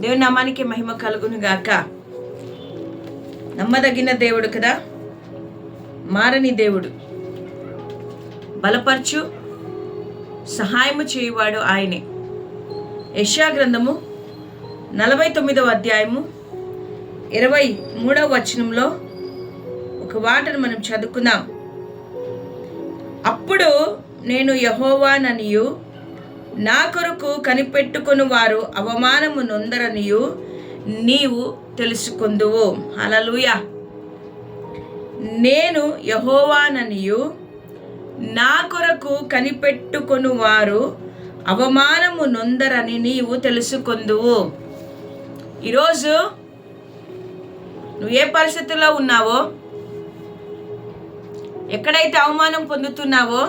దేవుని నామానికి మహిమ కలుగును గాక. నమ్మదగిన దేవుడు కదా? మారని దేవుడు. బలపరచు సహాయము చేయువాడు ఆయనే. యశా గ్రంథము నలభై తొమ్మిదవ అధ్యాయము ఇరవై మూడవ వచనంలో ఒక వాటను మనం చదువుకుందాం. అప్పుడు నేను యహోవాననియు నా కొరకు కనిపెట్టుకుని వారు అవమానము నొందరనియు నీవు తెలుసుకుందువు. అలలుయ నేను యహోవాననియు నా కొరకు కనిపెట్టుకుని వారు అవమానము నొందరని నీవు తెలుసుకుందువు. ఈరోజు నువ్వు ఏ పరిస్థితుల్లో ఉన్నావో ఎక్కడైతే అవమానం పొందుతున్నావో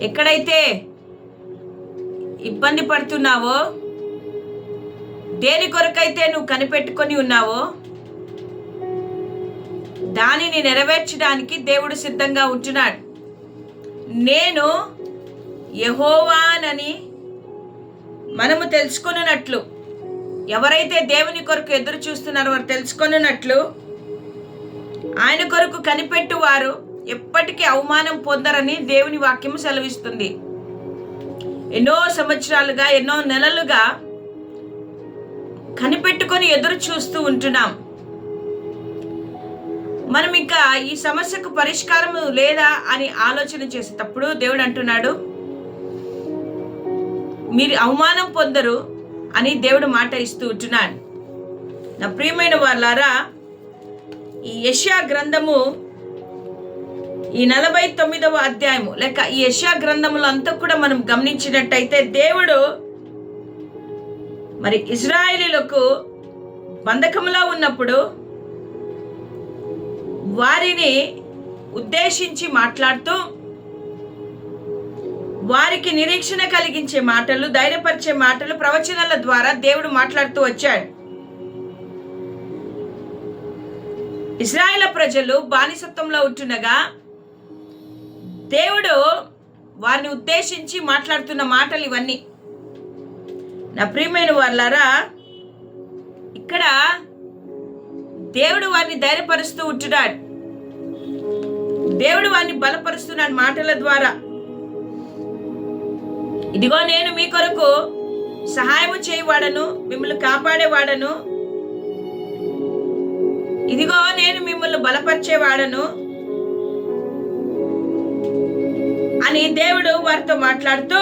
ఎక్కడైతే ఇబ్బంది పడుతున్నావో? దేని కొరకైతే నువ్వు కనిపెట్టుకొని ఉన్నావో దానిని నెరవేర్చడానికి దేవుడు సిద్ధంగా ఉంటున్నాడు. నేను యహోవానని మనము తెలుసుకున్నట్లు ఎవరైతే దేవుని కొరకు ఎదురు చూస్తున్నారో వారు తెలుసుకొనున్నట్లు ఆయన కొరకు కనిపెట్టు వారు ఎప్పటికీ అవమానం పొందరని దేవుని వాక్యం సెలవిస్తుంది. ఎన్నో సంవత్సరాలుగా ఎన్నో నెలలుగా కనిపెట్టుకొని ఎదురు చూస్తూ ఉంటున్నాం. మనం ఇంకా ఈ సమస్యకు పరిష్కారం లేదా అని ఆలోచన చేసేటప్పుడు దేవుడు అంటున్నాడు మీరు అవమానం పొందరు అని దేవుడు మాట ఇస్తూ ఉంటున్నాడు. నా ప్రియమైన వాళ్ళారా ఈ యష్యా గ్రంథము ఈ నలభై తొమ్మిదవ అధ్యాయము. లేక ఈ యశా గ్రంథములు అంతా కూడా మనం గమనించినట్టయితే దేవుడు మరి ఇజ్రాయేలీలకు బంధకంలో ఉన్నప్పుడు వారిని ఉద్దేశించి మాట్లాడుతూ వారికి నిరీక్షణ కలిగించే మాటలు ధైర్యపరిచే మాటలు ప్రవచనాల ద్వారా దేవుడు మాట్లాడుతూ వచ్చాడు. ఇజ్రాయేల్ ప్రజలు బానిసత్వంలో ఉంటుండగా దేవుడు వారిని ఉద్దేశించి మాట్లాడుతున్న మాటలు ఇవన్నీ. నా ప్రియమైన వాళ్ళారా ఇక్కడ దేవుడు వారిని ధైర్యపరుస్తూ ఉంటున్నాడు. దేవుడు వారిని బలపరుస్తున్నాడు మాటల ద్వారా. ఇదిగో నేను మీ కొరకు సహాయము చేయవాడను మిమ్మల్ని కాపాడేవాడను. ఇదిగో నేను మిమ్మల్ని బలపరిచేవాడను. అని దేవుడు వారితో మాట్లాడుతూ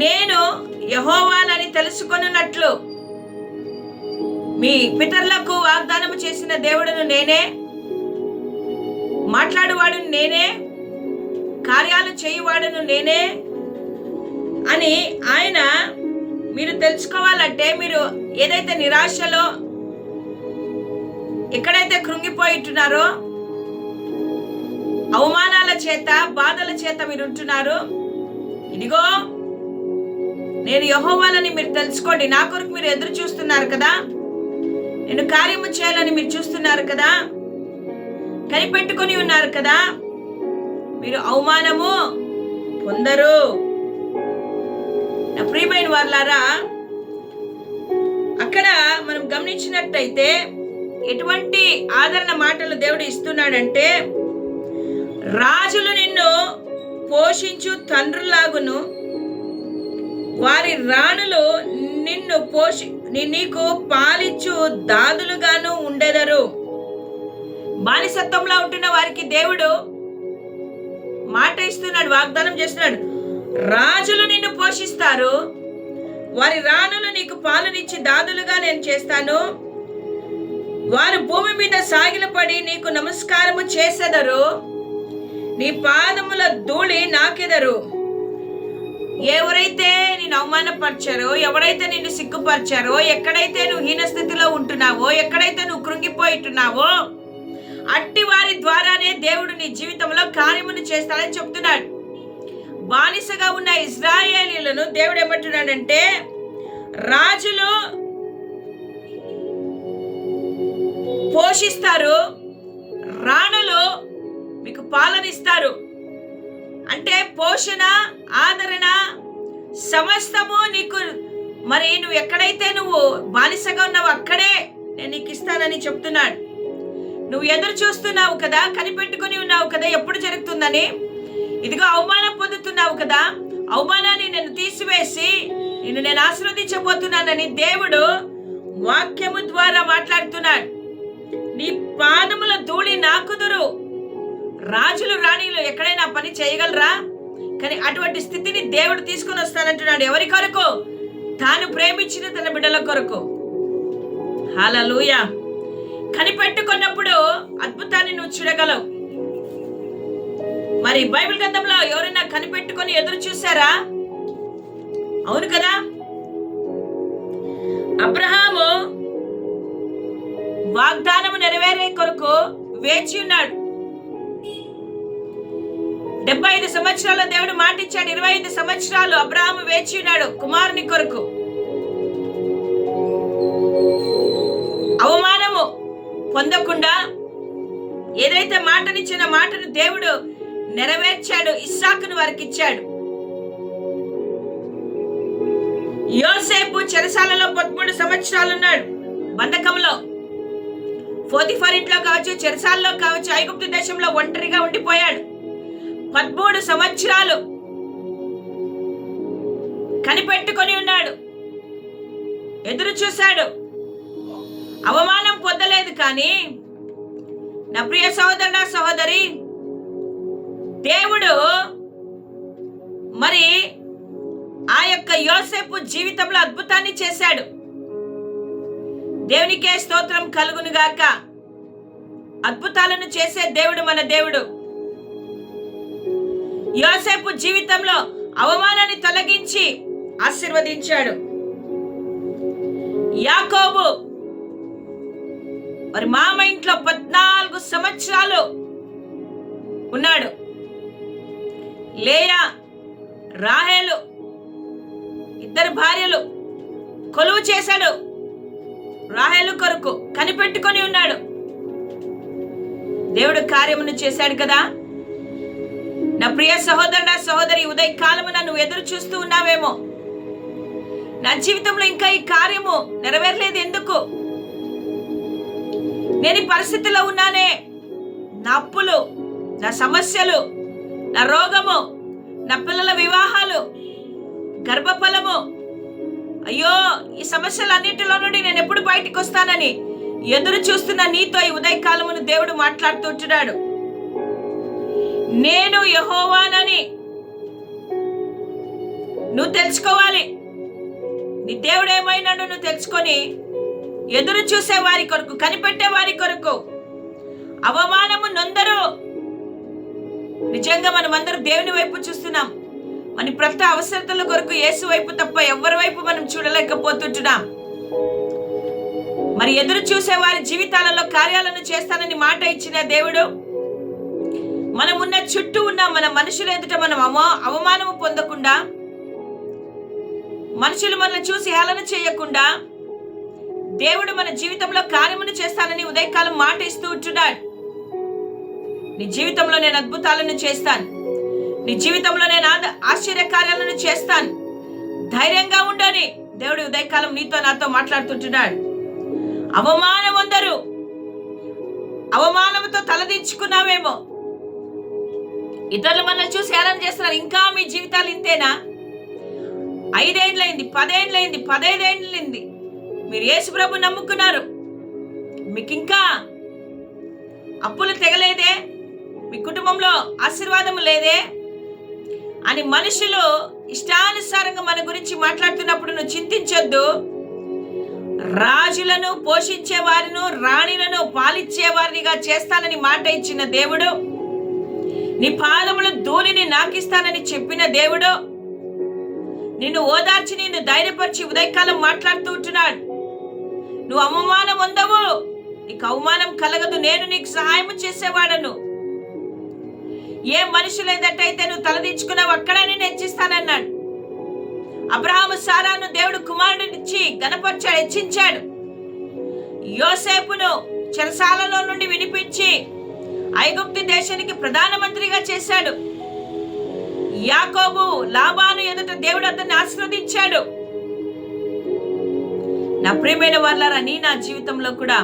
నేను యహోవానని తెలుసుకొనున్నట్లు మీ పితరులకు వాగ్దానం చేసిన దేవుడును నేనే మాట్లాడువాడు నేనే కార్యాలు చేయువాడును నేనే అని ఆయన మీరు తెలుసుకోవాలంటే మీరు ఏదైతే నిరాశలో ఎక్కడైతే కృంగిపోయిట్టున్నారో అవమాన చేత బాధల చేత మీరు ఉంటున్నారు ఇదిగో నేను యహోవాలని మీరు తెలుసుకోండి. నా కొరకు మీరు ఎదురు చూస్తున్నారు కదా? నేను కార్యము చేయాలని మీరు చూస్తున్నారు కదా? కనిపెట్టుకొని ఉన్నారు కదా? మీరు అవమానము పొందరు. నా ప్రియమైన వాళ్ళారా అక్కడ మనం గమనించినట్టయితే ఎటువంటి ఆదరణ మాటలు దేవుడు ఇస్తున్నాడంటే రాజులు నిన్ను పోషించు తండ్రులాగును. వారి రాణులు నిన్ను పోషి నీకు పాలిచ్చు దాదులుగాను ఉండెదరు. బానిసత్వంలో ఉంటున్న వారికి దేవుడు మాట ఇస్తున్నాడు వాగ్దానం చేస్తున్నాడు. రాజులు నిన్ను పోషిస్తారు. వారి రాణులు నీకు పాలనిచ్చి దాదులుగా నేను చేస్తాను. వారు భూమి మీద సాగిలపడి నీకు నమస్కారము చేసెదరు. నీ పాదముల ధూళి నాకెదరు. ఎవరైతే నేను అవమానపరిచారో ఎవరైతే నిన్ను సిగ్గుపరిచారో ఎక్కడైతే నువ్వు హీనస్థితిలో ఉంటున్నావో ఎక్కడైతే నువ్వు కృంగిపోయిట్టున్నావో అట్టి వారి ద్వారానే దేవుడు నీ జీవితంలో కార్యమును చేస్తాడని చెప్తున్నాడు. బానిసగా ఉన్న ఇజ్రాయేలీలను దేవుడు ఏమంటున్నాడంటే రాజులు పోషిస్తారు రాణులు అంటే పోషణ ఆదరణ సమస్తము నీకు మరి నువ్వు ఎక్కడైతే నువ్వు బానిసగా ఉన్నావు అక్కడే నేను నీకు ఇస్తానని చెప్తున్నాడు. నువ్వు ఎదురు చూస్తున్నావు కదా కనిపెట్టుకుని ఉన్నావు కదా ఎప్పుడు జరుగుతుందని? ఇదిగో అవమానం పొందుతున్నావు కదా అవమానాన్ని నేను తీసివేసి నిన్ను నేను ఆశీర్వదించబోతున్నానని దేవుడు వాక్యము ద్వారా మాట్లాడుతున్నాడు. నీ పాదముల ధూళి నాకుదురు. రాజులు రాణిలు ఎక్కడైనా పని చేయగలరా? కానీ అటువంటి స్థితిని దేవుడు తీసుకుని వస్తానంటున్నాడు. ఎవరి కొరకు? తాను ప్రేమించిన తన బిడ్డల కొరకు. హాలూయ కనిపెట్టుకున్నప్పుడు అద్భుతాన్ని నువ్వు చూడగలవు. మరి బైబిల్ గ్రంథంలో ఎవరైనా కనిపెట్టుకొని ఎదురు చూసారా అవును కదా? అబ్రహాము వాగ్దానము నెరవేరే కొరకు వేచి ఉన్నాడు. డెబ్బై ఐదు సంవత్సరాలు దేవుడు మాటిచ్చాడు ఇరవై ఐదు సంవత్సరాలు అబ్రహాము వేచి ఉన్నాడు కుమారుని కొరకు. అవమానము పొందకుండా ఏదైతే మాటనిచ్చిన మాటను దేవుడు నెరవేర్చాడు ఇస్సాకును వారికి ఇచ్చాడు. యోసేపు చెరసాలలో పదమూడు సంవత్సరాలు ఉన్నాడు. బంధకంలో ఫోతిఫర్ ఇంట్లో కావచ్చు చెరసాలలో కావచ్చు ఐగుప్తు దేశంలో ఒంటరిగా ఉండిపోయాడు. పదమూడు సంవత్సరాలు కనిపెట్టుకొని ఉన్నాడు. ఎదురు చూశాడు. అవమానం పొందలేదు కానీ నా ప్రియ సహోదరుడ సహోదరి దేవుడు మరి ఆ యొక్క యోసేపు జీవితంలో అద్భుతాన్ని చేశాడు. దేవునికే స్తోత్రం కలుగును గాక అద్భుతాలను చేసే దేవుడు మన దేవుడు. యోసేపు జీవితంలో అవమానాన్ని తొలగించి ఆశీర్వదించాడు. యాకోబు మరి మామ ఇంట్లో పద్నాలుగు సంవత్సరాలు ఉన్నాడు. లేయా రాహేలు ఇద్దరు భార్యలు కొలువు చేశాడు. రాహేలు కొరకు కనిపెట్టుకొని ఉన్నాడు. దేవుడు కార్యమును చేశాడు కదా? నా ప్రియ సహోదరుడ సహోదరి ఉదయ కాలమున నువ్వు ఎదురు చూస్తూ ఉన్నావేమో. నా జీవితంలో ఇంకా ఈ కార్యము నెరవేరలేదు ఎందుకు? నేను ఈ పరిస్థితిలో ఉన్నానే. నా అప్పులు నా సమస్యలు నా రోగము నా పిల్లల వివాహాలు గర్భఫలము. అయ్యో ఈ సమస్యలన్నిటిలో నుండి నేను ఎప్పుడు బయటికి వస్తానని ఎదురు చూస్తున్న నీతో ఈ ఉదయకాలమును దేవుడు మాట్లాడుతుంటున్నాడు నేను యహోవానని. నువ్వు తెలుసుకోవాలి. నీ దేవుడు ఏమైనాడు నువ్వు తెలుసుకొని ఎదురు చూసే వారి కొరకు కనిపెట్టే వారి కొరకు అవమానము నొందరు. నిజంగా మనం అందరూ దేవుని వైపు చూస్తున్నాం. మన ప్రతి అవసరతల కొరకు యేసు వైపు తప్ప ఎవరి వైపు మనం చూడలేకపోతుంటున్నాం. మరి ఎదురు చూసే వారి జీవితాలలో కార్యాలను చేస్తానని మాట ఇచ్చిన దేవుడు మనం ఉన్న చుట్టూ ఉన్న మన మనుషుల ఎదుట మనం అవమానము పొందకుండా మనుషులు మనల్ని చూసి హేళన చేయకుండా దేవుడు మన జీవితంలో కార్యమును చేస్తానని ఉదయకాలం మాట ఇస్తూ ఉంటున్నాడు. నీ జీవితంలో నేను అద్భుతాలను చేస్తాను. నీ జీవితంలో నేను ఆశ్చర్య కార్యాలను చేస్తాను. ధైర్యంగా ఉండని దేవుడు ఉదయకాలం నీతో నాతో మాట్లాడుతుంటున్నాడు. అవమానం అందరూ అవమానంతో తలదించుకున్నామేమో ఇతరులు మనల్ని చూసి హేళన చేస్తున్నారు. ఇంకా మీ జీవితాలు ఇంతేనా? ఐదేండ్లైంది పదేండ్లైంది పదైదేండ్లైంది మీరు యేసు ప్రభు నమ్ముకున్నారు. మీకు ఇంకా అప్పులు తెగలేదే? మీ కుటుంబంలో ఆశీర్వాదం లేదే? అని మనుషులు ఇష్టానుసారంగా మన గురించి మాట్లాడుతున్నప్పుడు నువ్వు చింతించొద్దు. రాజులను పోషించే వారిను రాణిలను పాలిచ్చే వారినిగా చేస్తానని మాట ఇచ్చిన దేవుడు నీ పాదముల ధూళిని నాకిస్తానని చెప్పిన దేవుడు నిన్ను ఓదార్చి నిన్ను ధైర్యపరిచి ఉదయకాలం మాట్లాడుతూ ఉంటున్నాడు. నువ్వు అవమానం ఉందవు నీకు అవమానం కలగదు. నేను నీకు సహాయం చేసేవాడను. ఏ మనుషులు ఏదట్టయితే నువ్వు తలదించుకున్నావు అక్కడే నేను హెచ్చిస్తానన్నాడు. అబ్రహాము సారాను దేవుడు కుమారుడినిచ్చి గణపరిచాడు హెచ్చించాడు. యోసేపును చెరసాలలో నుండి వినిపించి ఐగుప్తి దేశానికి ప్రధానమంత్రిగా చేశాడు. యాకోబు లాభాను ఎదుట దేవుడు అతన్ని ఆశీర్వదించాడు. నా ప్రియమైన వాళ్ళారా నీ నా జీవితంలో కూడా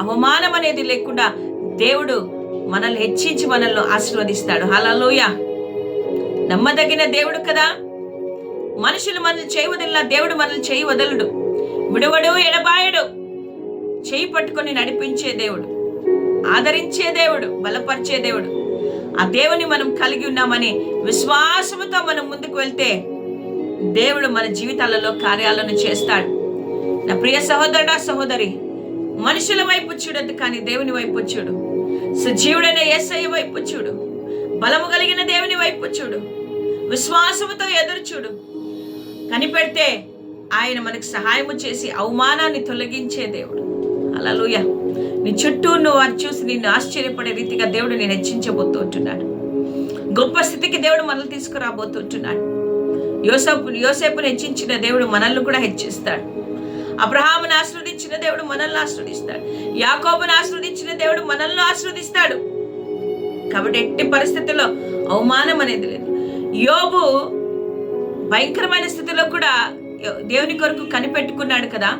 అవమానం అనేది లేకుండా దేవుడు మనల్ని హెచ్చించి మనల్ని ఆశీర్వదిస్తాడు. హలలోయ నమ్మదగిన దేవుడు కదా. మనుషులు మనల్ని చేయి వదిలిన దేవుడు మనల్ని చేయి వదలడు. విడవడు ఎడబాయడు. చేయి పట్టుకొని నడిపించే దేవుడు. ఆదరించే దేవుడు బలపరిచే దేవుడు. ఆ దేవుని మనం కలిగి ఉన్నామని విశ్వాసముతో మనం ముందుకు వెళ్తే దేవుడు మన జీవితాలలో కార్యాలను చేస్తాడు. నా ప్రియ సహోదరుడా సహోదరి మనుషుల వైపు చూడద్దు కానీ దేవుని వైపు చూడు. సజీవుడైన ఏసయ్య వైపు చూడు. బలము కలిగిన దేవుని వైపు చూడు. విశ్వాసముతో ఎదురు చూడు. కనిపెడితే ఆయన మనకు సహాయము చేసి అవమానాన్ని తొలగించే దేవుడు. అలలుయ నీ చుట్టూ నువ్వు వారు చూసి నిన్ను ఆశ్చర్యపడే రీతిగా దేవుడు నేను హెచ్చించబోతుంటున్నాడు. గొప్ప స్థితికి దేవుడు మనల్ని తీసుకురాబోతుంటున్నాడు. యోసేపు యోసేపును హెచ్చించిన దేవుడు మనల్ని కూడా హెచ్చిస్తాడు. అబ్రహామును ఆశ్రవదించిన దేవుడు మనల్ని ఆశ్రవదిస్తాడు. యాకోబును ఆశ్రవదించిన దేవుడు మనల్ని ఆశ్రవదిస్తాడు. కాబట్టి ఎట్టి పరిస్థితుల్లో అవమానం అనేది లేదు. యోబు భయంకరమైన స్థితిలో కూడా దేవుని కొరకు కనిపెట్టుకున్నాడు కదా.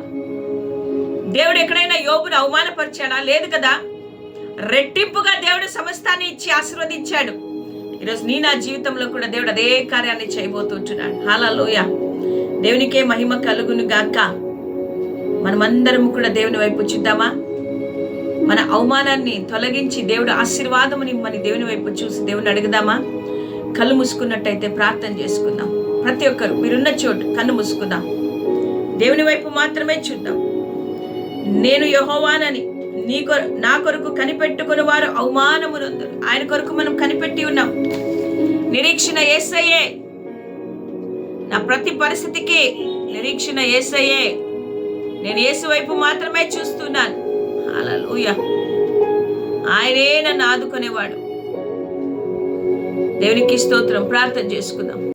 దేవుడు ఎక్కడైనా యోగును అవమానపరిచాడా? లేదు కదా? రెట్టింపుగా దేవుడు సమస్తాన్ని ఇచ్చి ఆశీర్వదించాడు. ఈరోజు నీ నా జీవితంలో కూడా దేవుడు అదే కార్యాన్ని చేయబోతుంటున్నాడు హాలలోయ దేవునికే మహిమ కలుగును గాక. మనమందరం కూడా దేవుని వైపు చూద్దామా? మన అవమానాన్ని తొలగించి దేవుడు ఆశీర్వాదము నిమ్మని దేవుని వైపు చూసి దేవుని అడుగుదామా? కళ్ళు మూసుకున్నట్టయితే ప్రార్థన చేసుకుందాం. ప్రతి ఒక్కరు మీరున్న చోటు కన్ను మూసుకుందాం. దేవుని వైపు మాత్రమే చూద్దాం. నేను యహోవానని నీ కొర నా కొరకు కనిపెట్టుకుని వారు అవమానమునందరు. ఆయన కొరకు మనం కనిపెట్టి ఉన్నాం. నిరీక్షణ ఏసయ్యే. నా ప్రతి పరిస్థితికి నిరీక్షణ ఏసయ్యే. నేను ఏసు వైపు మాత్రమే చూస్తున్నాను. అలలుయ ఆయనే నన్ను ఆదుకునేవాడు. దేవునికి స్తోత్రం. ప్రార్థన చేసుకుందాం.